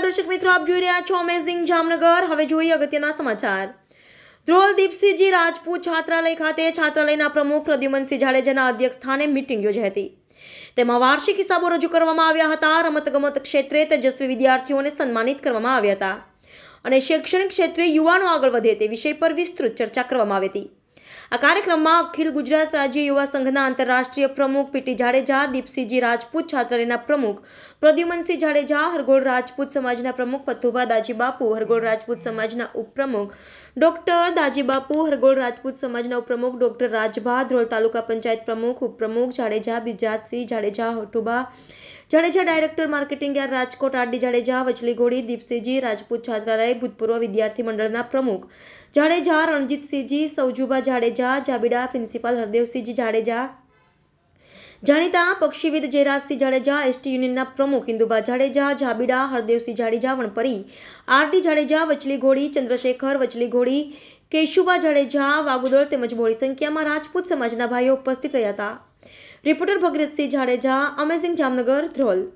દર્શક મિત્રો, આપ જોઈ રહ્યા છો અમેઝિંગ જામનગર. હવે જોઈએ અગત્યના સમાચાર. ધ્રોલ દીપસિંહજી રાજપૂત છાત્રાલય ખાતે છાત્રાલયના પ્રમુખ પ્રદ્યુમનસિંહ જાડેજાના અધ્યક્ષ સ્થાને મિટિંગ યોજાઈ હતી. તેમાં વાર્ષિક હિસાબો રજૂ કરવામાં આવ્યા હતા. રમતગમત ક્ષેત્રે તેજસ્વી વિદ્યાર્થીઓને સન્માનિત કરવામાં આવ્યા હતા. અને શૈક્ષણિક ક્ષેત્રે યુવાનો આગળ વધે તે વિષય પર વિસ્તૃત ચર્ચા કરવામાં આવી હતી. આ કાર્યક્રમમાં અખિલ ગુજરાત રાજ્ય યુવા સંઘના આંતરરાષ્ટ્રીય પ્રમુખ પીટી જાડેજા, દીપસિંહજી રાજપૂત છાત્રાલયના પ્રમુખ પ્રદ્યુમનસિંહ જાડેજા, હરગોળ રાજપૂત સમાજના પ્રમુખ પથુભા દાજીબાપુ, હરગોળ રાજપૂત સમાજના ઉપપ્રમુખ ડોક્ટર દાજીબાપુ હરગોળ રાજપૂત સમાજના ઉપપ્રમુખ ડોક્ટર રાજભા ધ્રોલ તાલુકા પંચાયત પ્રમુખ, ઉપપ્રમુખ Jadeja Bijatsinh Jadeja, Hotuba Jadeja, director marketing yard Rajkot, RD Jadeja Vachli ઘોડી દીપસિંહજી, રાજપૂત છાત્રાલય, ભૂતપૂર્વ વિદ્યાર્થી મંડળના પ્રમુખ જાડેજા, રણજીતસિંહજી, સૌજુબા જાડેજા, જાબીડા પ્રિન્સિપાલ હરદેવસિંહજી જાડેજા જાણીતા પક્ષીવિદ જયરાજસિંહ જાડેજા, એસટી યુનિયનના પ્રમુખ ઇન્દુબા જાડેજા જાબીડા હરદેવસિંહ જાડેજા, વણપરી, આરડી જાડેજા વચલી ઘોડી ચંદ્રશેખર વચલી ઘોડી કેશુભા જાડેજા, વાગુદળ તેમજ મોડી સંખ્યામાં રાજપૂત સમાજના ભાઈઓ ઉપસ્થિત રહ્યા હતા. Reporter Bhagirathsinh Jadeja amazing Jamnagar, Dhrol.